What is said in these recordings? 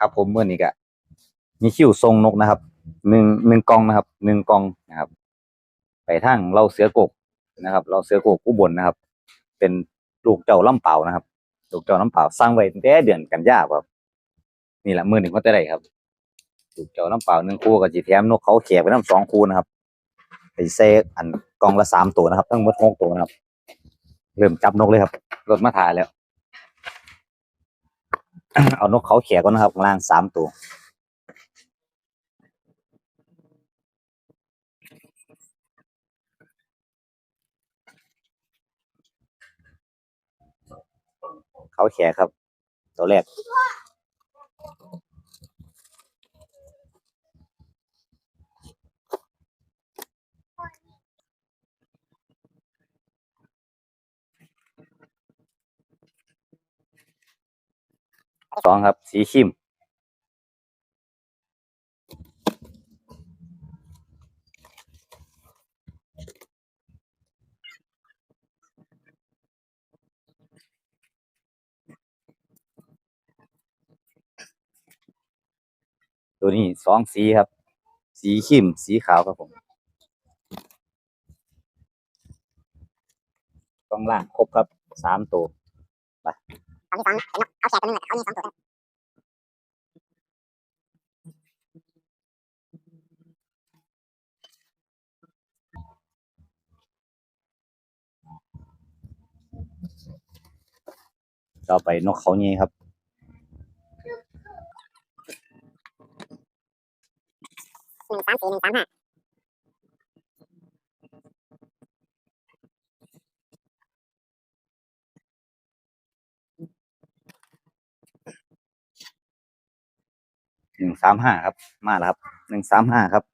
ครับผมเมื่อนี้ก็มีคิวทรงนกนะครับหนึ่งหนึ่งกองนะครับหนึ่งกองนะครับ ไปทางเราเสือกกนะครับ เราเสือกกอุบลนะครับ เป็นลูกเจ้าล่ำเปล่านะครับ ลูกเจ้าล่ำเปล่าสร้างไว้ตั้งแต่เดือนกันยาครับนี่แหละมือหนึ่งก็จะได้ครับลูกเจ้าล่ำเปล่าหนึ่งคู่กับจีแถมนกเขาแขกไปน้ำสองคู่นะครับไอเซอันกองละสามตัวนะครับทั้งหมดหกตัวนะครับ เริ่มจับนกเลยครับรถมาถ่ายแล้ว เอานกเขาแขกก่อนนะครับล่างสามตัว เขาแขกครับ ตัวแรกสองครับ สีขิม ตัวนี้สองสีครับ สีขิมสีขาวครับผมต้องล่างครบครับสามตัวตอนที่สองเห็นนกเขาแชร์ตัวนึงแหละเขามีสองตัวด้วยต่อไปนกเขาเงี้ครับ หนึ่งสามสี่หนึ่งสามห้าหนึ่งสามห้าครับ มาแล้วครับหนึ่งสามห้าครับ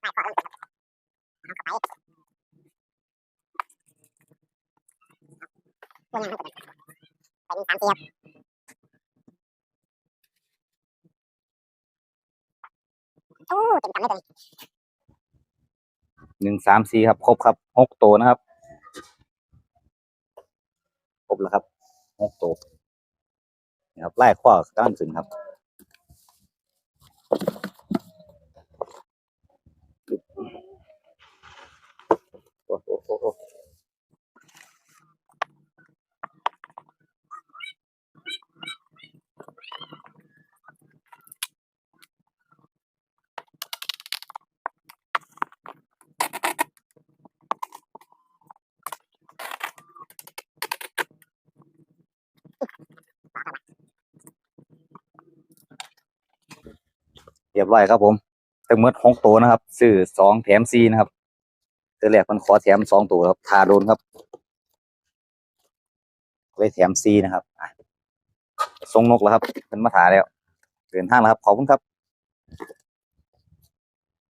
ไม่พอเอาเอาเข้าไปตัวนี้มันก็เป็นไปหนึ่งสามสี่ครับโอ้เต็มกำเลยตัวนี้หนึ่งสามสี่ครับ ครบครับหกตัวนะครับ ครบแล้วครับหกตัวนะครับไล่ข้อกำลังขึ้นครับ รียบร้อยครับผมทั้งหมดหกตัวนะครับซื้อสองแถมซีนะครับตัวแรกมันขอแถมสองตัวครับทาโดนครับเลยแถมซีนะครับทรงนกแล้วครับเป็นมาถาแล้วเดินทางแล้วครับขอบคุณครับ